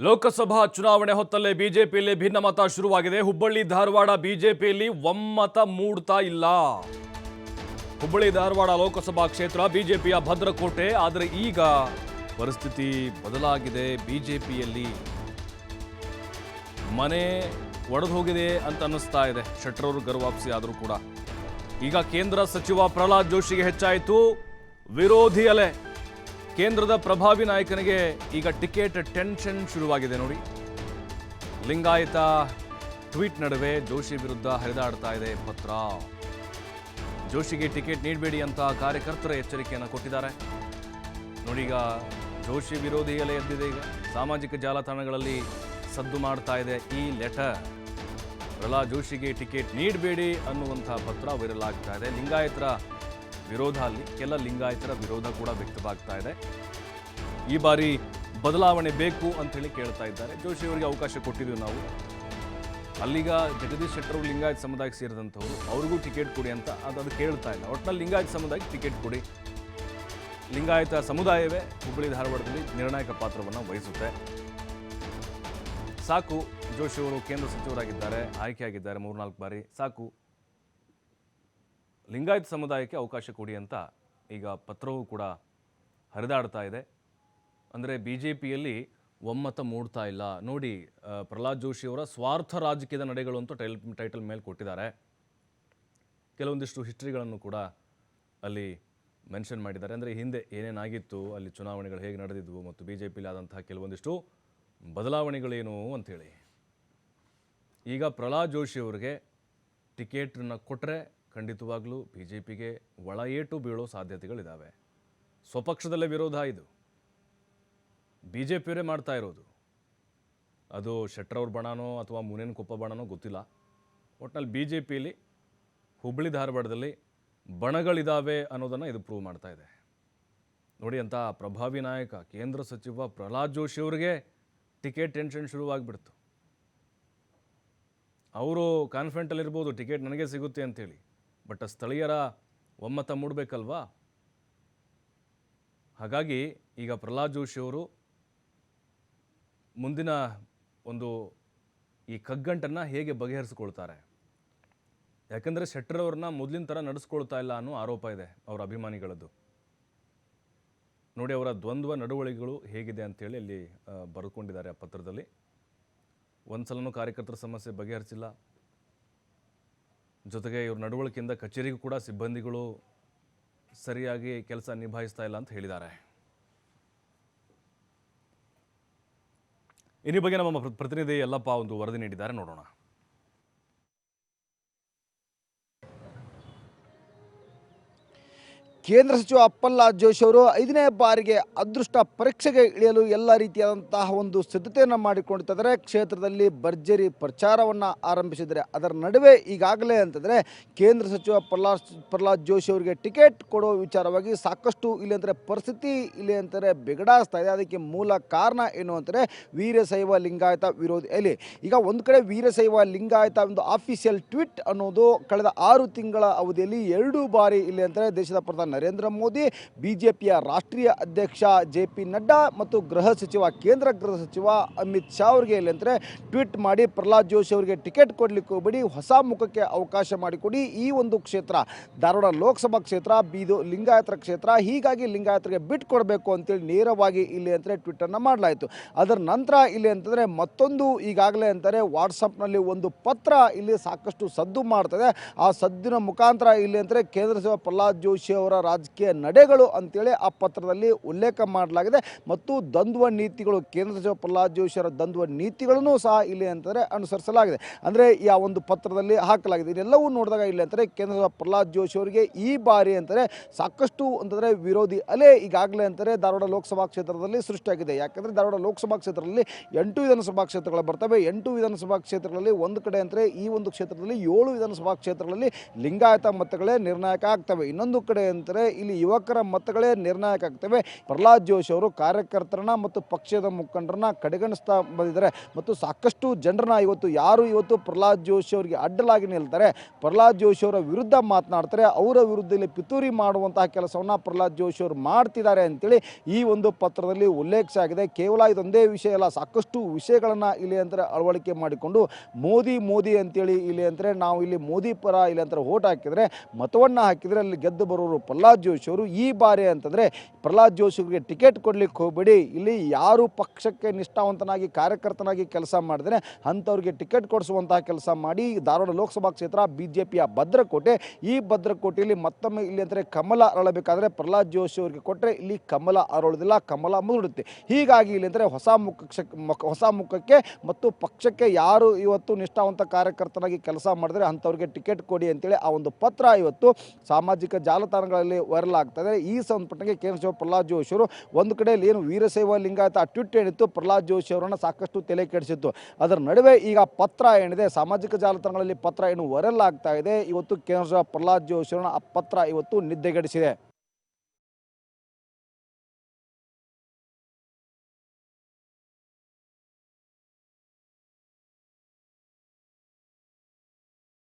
ಲೋಕಸಭಾ ಚುನಾವಣೆ ಹೊತ್ತಲ್ಲೇ ಬಿಜೆಪಿಯಲ್ಲಿ ಭಿನ್ನಮತ ಶುರುವಾಗಿದೆ. ಹುಬ್ಬಳ್ಳಿ, ಧಾರವಾಡ ಬಿಜೆಪಿಯಲ್ಲಿ ಒಮ್ಮತ ಮೂಡ್ತಾ ಇಲ್ಲ. ಹುಬ್ಬಳ್ಳಿ, ಧಾರವಾಡ ಲೋಕಸಭಾ ಕ್ಷೇತ್ರ ಬಿಜೆಪಿಯ ಭದ್ರಕೋಟೆ, ಆದರೆ ಈಗ ಪರಿಸ್ಥಿತಿ ಬದಲಾಗಿದೆ ಬಿಜೆಪಿಯಲ್ಲಿ. ಮನೆ ಒಡೆದು ಹೋಗಿದೆ ಅಂತ ಅನ್ನಿಸ್ತಾ ಇದೆ. ಶೆಟ್ರವರು ಗರ್ವಾಪ್ಸಿ ಆದರೂ ಕೂಡ. ಈಗ ಕೇಂದ್ರ ಸಚಿವ ಪ್ರಹ್ಲಾದ್ ಜೋಶಿಗೆ ಹೆಚ್ಚಾಯಿತು. ವಿರೋಧಿ ಅಲೆ. ಕೇಂದ್ರದ ಪ್ರಭಾವಿ ನಾಯಕನಿಗೆ ಈಗ ಟಿಕೆಟ್ ಟೆನ್ಷನ್ ಶುರುವಾಗಿದೆ ನೋಡಿ. ಲಿಂಗಾಯತ ಟ್ವೀಟ್ ನಡುವೆ ಜೋಶಿ ವಿರುದ್ಧ ಹರಿದಾಡ್ತಾ ಇದೆ ಪತ್ರ. ಜೋಶಿಗೆ ಟಿಕೆಟ್ ನೀಡಬೇಡಿ ಅಂತ ಕಾರ್ಯಕರ್ತರ ಎಚ್ಚರಿಕೆಯನ್ನು ಕೊಟ್ಟಿದ್ದಾರೆ. ನೋಡಿ ಈಗ ಜೋಶಿ ವಿರೋಧಿ ಎಲೆ ಎದ್ದಿದೆ ಈಗ. ಸಾಮಾಜಿಕ ಜಾಲತಾಣಗಳಲ್ಲಿ ಸದ್ದು ಮಾಡ್ತಾ ಇದೆ ಈ ಲೆಟರ್. ಪ್ರಹ್ಲಾದ್ ಜೋಶಿಗೆ ಟಿಕೆಟ್ ನೀಡಬೇಡಿ ಅನ್ನುವಂಥ ಪತ್ರ ವೈರಲ್ ಆಗ್ತಾ ಇದೆ. ಲಿಂಗಾಯತರ ವಿರೋಧ ಅಲ್ಲಿ ಕೆಲ ಲಿಂಗಾಯತರ ವಿರೋಧ ಕೂಡ ವ್ಯಕ್ತವಾಗ್ತಾ ಇದೆ. ಈ ಬಾರಿ ಬದಲಾವಣೆ ಬೇಕು ಅಂತೇಳಿ ಕೇಳ್ತಾ ಇದ್ದಾರೆ. ಜೋಶಿ ಅವರಿಗೆ ಅವಕಾಶ ಕೊಟ್ಟಿದ್ದೀವಿ ನಾವು. ಅಲ್ಲಿಗ ಜಗದೀಶ್ ಶೆಟ್ಟರ್ ಲಿಂಗಾಯತ ಸಮುದಾಯಕ್ಕೆ ಸೇರಿದಂಥವ್ರು, ಅವ್ರಿಗೂ ಟಿಕೆಟ್ ಕೊಡಿ ಅಂತ ಅದು ಅದು ಕೇಳ್ತಾ ಇಲ್ಲ. ಒಟ್ಟಿನಲ್ಲಿ ಲಿಂಗಾಯತ್ ಸಮುದಾಯಕ್ಕೆ ಟಿಕೆಟ್ ಕೊಡಿ. ಲಿಂಗಾಯತ ಸಮುದಾಯವೇ ಹುಬ್ಬಳ್ಳಿ ಧಾರವಾಡದಲ್ಲಿ ನಿರ್ಣಾಯಕ ಪಾತ್ರವನ್ನು ವಹಿಸುತ್ತೆ. ಸಾಕು, ಜೋಶಿ ಅವರು ಕೇಂದ್ರ ಸಚಿವರಾಗಿದ್ದಾರೆ, ಆಯ್ಕೆಯಾಗಿದ್ದಾರೆ ಮೂರ್ನಾಲ್ಕು ಬಾರಿ. ಸಾಕು. ಲಿಂಗಾಯತ್ ಸಮುದಾಯಕ್ಕೆ ಅವಕಾಶ ಕೊಡಿ ಅಂತ ಈಗ ಪತ್ರವೂ ಕೂಡ ಹರಿದಾಡ್ತಾ ಇದೆ. ಅಂದರೆ ಬಿ ಜೆ ಪಿಯಲ್ಲಿ ಒಮ್ಮತ ಮೂಡ್ತಾ ಇಲ್ಲ. ನೋಡಿ ಪ್ರಹ್ಲಾದ್ ಜೋಶಿ ಅವರ ಸ್ವಾರ್ಥ ರಾಜಕೀಯದ ನಡೆಗಳು ಅಂತೂ ಟೈಲ್, ಟೈಟಲ್ ಮೇಲೆ ಕೊಟ್ಟಿದ್ದಾರೆ. ಕೆಲವೊಂದಿಷ್ಟು ಹಿಸ್ಟ್ರಿಗಳನ್ನು ಕೂಡ ಅಲ್ಲಿ ಮೆನ್ಷನ್ ಮಾಡಿದ್ದಾರೆ. ಅಂದರೆ ಹಿಂದೆ ಏನೇನಾಗಿತ್ತು, ಅಲ್ಲಿ ಚುನಾವಣೆಗಳು ಹೇಗೆ ನಡೆದಿದ್ವು ಮತ್ತು ಬಿ ಜೆ ಪಿಲಿ ಕೆಲವೊಂದಿಷ್ಟು ಬದಲಾವಣೆಗಳೇನು ಅಂಥೇಳಿ. ಈಗ ಪ್ರಹ್ಲಾದ್ ಜೋಶಿ ಟಿಕೆಟನ್ನು ಟಿಕೆಟನ್ನ ಕೊಟ್ಟರೆ ಖಂಡಿತವಾಗ್ಲೂ ಬಿ ಜೆ ಪಿಗೆ ಒಳ ಏಟು ಬೀಳೋ ಸಾಧ್ಯತೆಗಳಿದ್ದಾವೆ ಸ್ವಪಕ್ಷದಲ್ಲೇ ವಿರೋಧ ಇದು. ಬಿ ಜೆ ಪಿಯವರೇ ಮಾಡ್ತಾ ಇರೋದು. ಅದು ಶೆಟ್ರವ್ರ ಬಣನೋ ಅಥವಾ ಮುನೇನಕೊಪ್ಪ ಬಣನೋ ಗೊತ್ತಿಲ್ಲ. ಒಟ್ನಲ್ಲಿ ಬಿ ಜೆ ಪಿಯಲ್ಲಿ ಹುಬ್ಬಳ್ಳಿ ಧಾರವಾಡದಲ್ಲಿ ಬಣಗಳಿದ್ದಾವೆ ಅನ್ನೋದನ್ನು ಇದು ಪ್ರೂವ್ ಮಾಡ್ತಾ ಇದೆ. ನೋಡಿ ಅಂತ ಪ್ರಭಾವಿ ನಾಯಕ, ಕೇಂದ್ರ ಸಚಿವ ಪ್ರಹ್ಲಾದ್ ಜೋಶಿ ಅವರಿಗೆ ಟಿಕೆಟ್ ಟೆನ್ಷನ್ ಶುರುವಾಗ್ಬಿಡ್ತು. ಅವರು ಕಾನ್ಫಿಡೆಂಟಲ್ಲಿರ್ಬೋದು ಟಿಕೆಟ್ ನನಗೆ ಸಿಗುತ್ತೆ ಅಂತೇಳಿ. ಬಟ್ ಸ್ಥಳೀಯರ ಒಮ್ಮತ ಮೂಡಬೇಕಲ್ವಾ? ಹಾಗಾಗಿ ಈಗ ಪ್ರಹ್ಲಾದ್ ಜೋಶಿ ಅವರು ಮುಂದಿನ ಒಂದು ಈ ಕಗ್ಗಂಟನ್ನು ಹೇಗೆ ಬಗೆಹರಿಸ್ಕೊಳ್ತಾರೆ? ಯಾಕಂದರೆ ಶೆಟ್ಟರ್ ಅವ್ರನ್ನ ಮೊದಲಿನ ಥರ ನಡೆಸ್ಕೊಳ್ತಾ ಇಲ್ಲ ಅನ್ನೋ ಆರೋಪ ಇದೆ ಅವರ ಅಭಿಮಾನಿಗಳದ್ದು. ನೋಡಿ ಅವರ ದ್ವಂದ್ವ ನಡವಳಿಗಳು ಹೇಗಿದೆ ಅಂತೇಳಿ ಅಲ್ಲಿ ಬರೆದುಕೊಂಡಿದ್ದಾರೆ ಆ ಪತ್ರದಲ್ಲಿ. ಒಂದು ಸಲನೂ ಕಾರ್ಯಕರ್ತರ ಸಮಸ್ಯೆ ಬಗೆಹರಿಸಿಲ್ಲ. ಜೊತೆಗೆ ಇವ್ರ ನಡವಳಿಕೆಯಿಂದ ಕಚೇರಿಗೂ ಕೂಡ ಸಿಬ್ಬಂದಿಗಳು ಸರಿಯಾಗಿ ಕೆಲಸ ನಿಭಾಯಿಸ್ತಾ ಇಲ್ಲ ಅಂತ ಹೇಳಿದ್ದಾರೆ. ಇನ್ನೀ ಬಗ್ಗೆ ನಮ್ಮ ಪ್ರತಿನಿಧಿ ಎಲ್ಲಪ್ಪ ಒಂದು ವರದಿ ನೀಡಿದ್ದಾರೆ, ನೋಡೋಣ. ಕೇಂದ್ರ ಸಚಿವ ಪ್ರಹ್ಲಾದ್ ಜೋಶಿ ಅವರು ಐದನೇ ಬಾರಿಗೆ ಅದೃಷ್ಟ ಪರೀಕ್ಷೆಗೆ ಇಳಿಯಲು ಎಲ್ಲ ರೀತಿಯಾದಂತಹ ಒಂದು ಸಿದ್ಧತೆಯನ್ನು ಮಾಡಿಕೊಂಡಿದ್ದಾರೆ. ಕ್ಷೇತ್ರದಲ್ಲಿ ಭರ್ಜರಿ ಪ್ರಚಾರವನ್ನು ಆರಂಭಿಸಿದರೆ ಅದರ ನಡುವೆ ಈಗಾಗಲೇ ಅಂತಂದರೆ ಕೇಂದ್ರ ಸಚಿವ ಪ್ರಹ್ಲಾದ್ ಪ್ರಹ್ಲಾದ್ ಜೋಶಿ ಅವರಿಗೆ ಟಿಕೆಟ್ ಕೊಡುವ ವಿಚಾರವಾಗಿ ಸಾಕಷ್ಟು ಇಲ್ಲಿ ಅಂದರೆ ಪರಿಸ್ಥಿತಿ ಇಲ್ಲಿ ಅಂತಾರೆ ಬಿಗಡಾಯಿಸ್ತಾ ಇದೆ. ಅದಕ್ಕೆ ಮೂಲ ಕಾರಣ ಏನು ಅಂತಾರೆ ವೀರಶೈವ ಲಿಂಗಾಯತ ವಿರೋಧಿ. ಇಲ್ಲಿ ಈಗ ಒಂದು ಕಡೆ ವೀರಶೈವ ಲಿಂಗಾಯತ ಒಂದು ಆಫಿಷಿಯಲ್ ಟ್ವೀಟ್ ಅನ್ನೋದು ಕಳೆದ ಆರು ತಿಂಗಳ ಅವಧಿಯಲ್ಲಿ ಎರಡು ಬಾರಿ ಇಲ್ಲಿ ಅಂತಾರೆ ದೇಶದ ಪ್ರಧಾನಿ ನರೇಂದ್ರ ಮೋದಿ ಬಿ ಜೆ ರಾಷ್ಟ್ರೀಯ ಅಧ್ಯಕ್ಷ ಜೆ ಪಿ ನಡ್ಡಾ ಮತ್ತು ಗೃಹ ಸಚಿವ, ಕೇಂದ್ರ ಗೃಹ ಸಚಿವ ಅಮಿತ್ ಶಾ ಅವರಿಗೆ ಇಲ್ಲಿ ಅಂತಾರೆ ಟ್ವೀಟ್ ಮಾಡಿ ಪ್ರಹ್ಲಾದ್ ಜೋಶಿ ಅವರಿಗೆ ಟಿಕೆಟ್ ಕೊಡಲಿಕ್ಕೆ ಹೋಗಬೇಡಿ ಹೊಸ ಮುಖಕ್ಕೆ ಅವಕಾಶ ಮಾಡಿಕೊಡಿ ಈ ಒಂದು ಕ್ಷೇತ್ರ. ಧಾರವಾಡ ಲೋಕಸಭಾ ಕ್ಷೇತ್ರ, ಬೀದು ಲಿಂಗಾಯತರ ಕ್ಷೇತ್ರ, ಹೀಗಾಗಿ ಲಿಂಗಾಯತರಿಗೆ ಬಿಟ್ಟು ಕೊಡಬೇಕು ಅಂತೇಳಿ ನೇರವಾಗಿ ಇಲ್ಲಿ ಅಂತ ಟ್ವಿಟ್ಟರ್ನ ಮಾಡಲಾಯಿತು. ಅದರ ನಂತರ ಇಲ್ಲಿ ಅಂತಂದರೆ ಮತ್ತೊಂದು ಈಗಾಗಲೇ ಅಂತಾರೆ ವಾಟ್ಸಪ್ನಲ್ಲಿ ಒಂದು ಪತ್ರ ಇಲ್ಲಿ ಸಾಕಷ್ಟು ಸದ್ದು ಮಾಡ್ತದೆ. ಆ ಸದ್ದಿನ ಮುಖಾಂತರ ಇಲ್ಲಿ ಅಂದರೆ ಕೇಂದ್ರ ಸಚಿವ ಪ್ರಹ್ಲಾದ್ ಜೋಶಿ ಅವರ ರಾಜಕೀಯ ನಡೆಗಳು ಅಂತೇಳಿ ಆ ಪತ್ರದಲ್ಲಿ ಉಲ್ಲೇಖ ಮಾಡಲಾಗಿದೆ. ಮತ್ತು ದ್ವಂದ್ವ ನೀತಿಗಳು ಕೇಂದ್ರ ಸಚಿವ ಪ್ರಹ್ಲಾದ್ ಜೋಶಿ ಅವರ ದ್ವಂದ್ವ ನೀತಿಗಳನ್ನು ಸಹ ಇಲ್ಲಿ ಅಂತಂದರೆ ಅನುಸರಿಸಲಾಗಿದೆ. ಅಂದರೆ ಈ ಒಂದು ಪತ್ರದಲ್ಲಿ ಹಾಕಲಾಗಿದೆ. ಇದೆಲ್ಲವೂ ನೋಡಿದಾಗ ಇಲ್ಲಿ ಅಂತಾರೆ ಕೇಂದ್ರ ಸಚಿವ ಪ್ರಹ್ಲಾದ್ ಜೋಶಿ ಅವರಿಗೆ ಈ ಬಾರಿ ಅಂತಾರೆ ಸಾಕಷ್ಟು ಅಂತಂದರೆ ವಿರೋಧಿ ಅಲೆ ಈಗಾಗಲೇ ಅಂತಾರೆ ಧಾರವಾಡ ಲೋಕಸಭಾ ಕ್ಷೇತ್ರದಲ್ಲಿ ಸೃಷ್ಟಿಯಾಗಿದೆ. ಯಾಕಂದರೆ ಧಾರವಾಡ ಲೋಕಸಭಾ ಕ್ಷೇತ್ರದಲ್ಲಿ ಎಂಟು ವಿಧಾನಸಭಾ ಕ್ಷೇತ್ರಗಳು ಬರ್ತವೆ. ಎಂಟು ವಿಧಾನಸಭಾ ಕ್ಷೇತ್ರಗಳಲ್ಲಿ ಒಂದು ಕಡೆ ಅಂದರೆ ಈ ಒಂದು ಕ್ಷೇತ್ರದಲ್ಲಿ ಏಳು ವಿಧಾನಸಭಾ ಕ್ಷೇತ್ರಗಳಲ್ಲಿ ಲಿಂಗಾಯತ ಮತಗಳೇ ನಿರ್ಣಾಯಕ ಆಗ್ತವೆ. ಇನ್ನೊಂದು ಕಡೆ ಅಂತಾರೆ ಇಲ್ಲಿ ಯುವಕರ ಮತಗಳೇ ನಿರ್ಣಾಯಕ ಆಗ್ತವೆ. ಪ್ರಹ್ಲಾದ್ ಜೋಶಿ ಅವರು ಕಾರ್ಯಕರ್ತರನ್ನ ಮತ್ತು ಪಕ್ಷದ ಮುಖಂಡರನ್ನ ಕಡೆಗಣಿಸ್ತಾ ಬಂದಿದ್ದಾರೆ. ಮತ್ತು ಸಾಕಷ್ಟು ಜನರನ್ನ ಇವತ್ತು, ಯಾರು ಇವತ್ತು ಪ್ರಹ್ಲಾದ್ ಜೋಶಿ ಅವರಿಗೆ ಅಡ್ಡಲಾಗಿ ನಿಲ್ತಾರೆ, ಪ್ರಹ್ಲಾದ್ ಜೋಶಿ ಅವರ ವಿರುದ್ಧ ಮಾತನಾಡ್ತಾರೆ, ಅವರ ವಿರುದ್ಧ ಇಲ್ಲಿ ಪಿತೂರಿ ಮಾಡುವಂತಹ ಕೆಲಸವನ್ನು ಪ್ರಹ್ಲಾದ್ ಜೋಶಿ ಅವರು ಮಾಡ್ತಿದ್ದಾರೆ ಅಂತೇಳಿ ಈ ಒಂದು ಪತ್ರದಲ್ಲಿ ಉಲ್ಲೇಖ ಆಗಿದೆ. ಕೇವಲ ಇದೊಂದೇ ವಿಷಯ ಅಲ್ಲ, ಸಾಕಷ್ಟು ವಿಷಯಗಳನ್ನು ಇಲ್ಲಿ ಅಂದರೆ ಅಳವಡಿಕೆ ಮಾಡಿಕೊಂಡು ಮೋದಿ ಮೋದಿ ಅಂತೇಳಿ ಇಲ್ಲಿ ಅಂದರೆ ನಾವು ಇಲ್ಲಿ ಮೋದಿ ಪರ ಇಲ್ಲಿ ಅಂದರೆ ಓಟ್ ಹಾಕಿದರೆ, ಮತವನ್ನು ಹಾಕಿದರೆ ಅಲ್ಲಿ ಗೆದ್ದು ಬರೋರು ಪ್ರಹ್ಲಾದ್ ಜೋಶಿ ಅವರು ಈ ಬಾರಿ ಅಂತಂದರೆ ಪ್ರಹ್ಲಾದ್ ಜೋಶಿ ಅವರಿಗೆ ಟಿಕೆಟ್ ಕೊಡಲಿಕ್ಕೆ ಹೋಗಬೇಡಿ. ಇಲ್ಲಿ ಯಾರು ಪಕ್ಷಕ್ಕೆ ನಿಷ್ಠಾವಂತನಾಗಿ, ಕಾರ್ಯಕರ್ತನಾಗಿ ಕೆಲಸ ಮಾಡಿದ್ರೆ ಅಂಥವ್ರಿಗೆ ಟಿಕೆಟ್ ಕೊಡಿಸುವಂತಹ ಕೆಲಸ ಮಾಡಿ ಧಾರವಾಡ ಲೋಕಸಭಾ ಕ್ಷೇತ್ರ ಬಿ ಜೆ ಪಿಯ ಭದ್ರಕೋಟೆ. ಈ ಭದ್ರಕೋಟೆಯಲ್ಲಿ ಮತ್ತೊಮ್ಮೆ ಇಲ್ಲಿ ಅಂದರೆ ಕಮಲ ಅರಳಬೇಕಾದ್ರೆ ಪ್ರಹ್ಲಾದ್ ಜೋಶಿ ಅವರಿಗೆ ಕೊಟ್ಟರೆ ಇಲ್ಲಿ ಕಮಲ ಅರಳೋದಿಲ್ಲ ಕಮಲ ಮುದುಡುತ್ತೆ ಹೀಗಾಗಿ ಇಲ್ಲಿ ಅಂದರೆ ಹೊಸ ಮುಖ, ಹೊಸ ಮುಖಕ್ಕೆ ಮತ್ತು ಪಕ್ಷಕ್ಕೆ ಯಾರು ಇವತ್ತು ನಿಷ್ಠಾವಂತ ಕಾರ್ಯಕರ್ತನಾಗಿ ಕೆಲಸ ಮಾಡಿದ್ರೆ ಅಂಥವ್ರಿಗೆ ಟಿಕೆಟ್ ಕೊಡಿ ಅಂತೇಳಿ ಆ ಒಂದು ಪತ್ರ ಇವತ್ತು ಸಾಮಾಜಿಕ ಜಾಲತಾಣಗಳಲ್ಲಿ ವೈರಲ್ ಆಗ್ತದೆ ಈ ಸಂಬಂಧಪಟ್ಟಂಗೆ ಕೇಂದ್ರ ಸಚಿವ ಪ್ರಹ್ಲಾದ್ ಜೋಶಿ ಅವರು ಒಂದು ಕಡೆಯಲ್ಲಿ ಏನು ವೀರಶೈವ ಲಿಂಗಾಯತ ಆ ಟ್ವಿಟ್ ಏನಿತ್ತು, ಪ್ರಹ್ಲಾದ್ ಜೋಶಿ ಅವರನ್ನು ಸಾಕಷ್ಟು ತಲೆ ಕೆಡಿಸಿತ್ತು. ಅದರ ನಡುವೆ ಈಗ ಪತ್ರ ಏನಿದೆ, ಸಾಮಾಜಿಕ ಜಾಲತಾಣಗಳಲ್ಲಿ ಪತ್ರ ಏನು ವೈರಲ್ ಆಗ್ತಾ ಇದೆ. ಇವತ್ತು ಕೇಂದ್ರ ಸಚಿವ ಪ್ರಹ್ಲಾದ್ ಜೋಶಿ ಅವರನ್ನ ಆ ಪತ್ರ ಇವತ್ತು ನಿದ್ದೆಗೆಡಿಸಿದೆ.